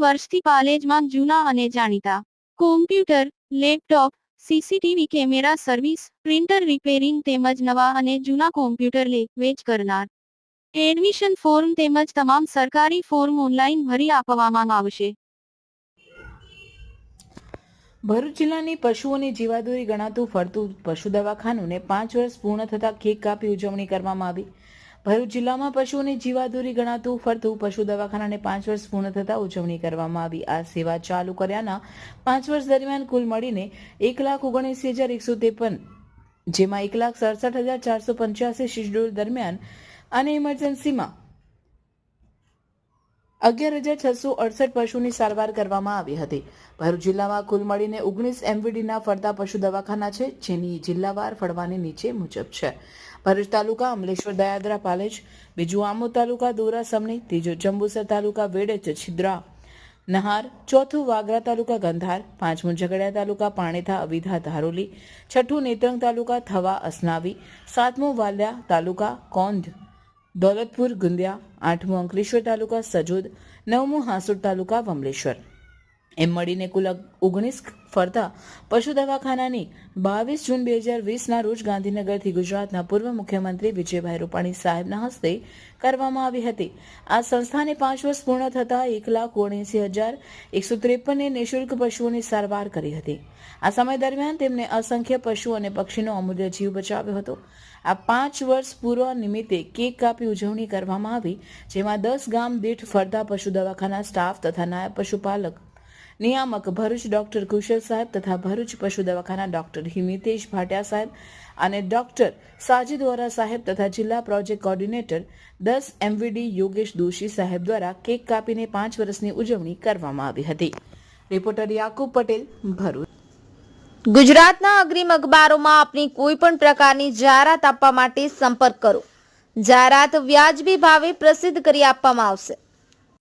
વર્ષથી પાલેજમાં જૂના અને જાણીતા. Computer laptop CCTV camera service printer repairing તેમજ નવા અને જૂના કોમ્પ્યુટર લે, વેચ કરનાર. એડમિશન ફોર્મ તેમજ તમામ સરકારી ફોર્મ ઓનલાઈન ભરી આપવામાં આવશે. ભરૂચ જિલ્લાની પશુઓની જીવાદોરી ગણાતું ફરતું પશુ દવાખાનું ને પાંચ વર્ષ પૂર્ણ થતા કેક કાપી ઉજવણી કરવામાં આવી. ભરૂચ જિલ્લામાં પશુઓની જીવાદોરી ગણાતું ફરતું પશુ દવાખાનાને પાંચ વર્ષ પૂર્ણ થતા ઉજવણી કરવામાં આવી. આ સેવા ચાલુ કર્યાના પાંચ વર્ષ દરમિયાન કુલ મળીને એક લાખ ઓગણીસ હજાર એકસો ત્રેપન, જેમાં એક લાખ સડસઠ હજાર ચારસો પંચ્યાસી શિડ્યુલ દરમિયાન અને ઇમરજન્સીમાં અગિયાર હજાર છસો અડસઠ પશુની સારવાર કરવામાં આવી હતી. ભરૂચ જિલ્લામાં કુલ મળીને ઓગણીસ એમવીડીના ફરતા પશુ દવાખાના છે, જેની જિલ્લાવાર ફળવાની નીચે મુજબ છે. ભરૂચ તાલુકા અમલેશ્વર દયાદરા પાલેજ, બીજું આમો તાલુકા દોરા સમની ત્રીજો જંબુસર તાલુકા વેડેચ છિદ્રા. નહાર, ચોથું વાગરા તાલુકા ગંધાર, પાંચમું ઝઘડિયા તાલુકા પાણીથા અવિધા ધારોલી, છઠ્ઠું નેત્રંગ તાલુકા થવા અસનાવી, સાતમું વાલ્યા તાલુકા કોંધ દોલતપુર ગુંદિયા આઠમું અંકલેશ્વર તાલુકા સજોદ નવમું હાંસોડ તાલુકા વમલેશ્વર. એમ મળીને કુલ ઓગણીસ ફરતા પશુ દવાખાનાની બાવીસ જૂન બે હજાર વીસના રોજ ગાંધીનગરથી ગુજરાતના પૂર્વ મુખ્યમંત્રી વિજયભાઈ રૂપાણી સાહેબના હસ્તે કરવામાં આવી હતી. આ સંસ્થાને પાંચ વર્ષ પૂર્ણ થતાં એક લાખ ઓગણીસી હજાર એકસો ત્રેપનને નિઃશુલ્ક પશુઓની સારવાર કરી હતી. આ સમય દરમિયાન તેમને અસંખ્ય પશુ અને પક્ષીનો અમૂલ્ય જીવ બચાવ્યો હતો. આ પાંચ વર્ષ પૂર્વ નિમિત્તે કેક કાપી ઉજવણી કરવામાં આવી, જેમાં દસ ગામ દીઠ ફરતા પશુ દવાખાના સ્ટાફ તથા નાયબ પશુપાલક નિયામક ભરૂચ ડોક્ટર કુશલ સાહેબ તથા ભરૂચ પશુ દવાખાના ડોક્ટર હિમિતેશ ભાટિયા સાહેબ અને ડોક્ટર સાજિદ વોરા સાહેબ તથા જિલ્લા પ્રોજેક્ટ કોર્ડિનેટર દસ એમવીડી યોગેશ દોશી સાહેબ દ્વારા કેક કાપીને પાંચ વર્ષની ઉજવણી કરવામાં આવી હતી. રિપોર્ટર યાકુબ પટેલ, ભરૂચ. ગુજરાતના અગ્રીમ અખબારોમાં આપની કોઈ પણ પ્રકારની જાહેરાત આપવા માટે સંપર્ક કરો. જાહેરાત વ્યાજબી ભાવે પ્રસિદ્ધ કરી આપવામાં આવશે.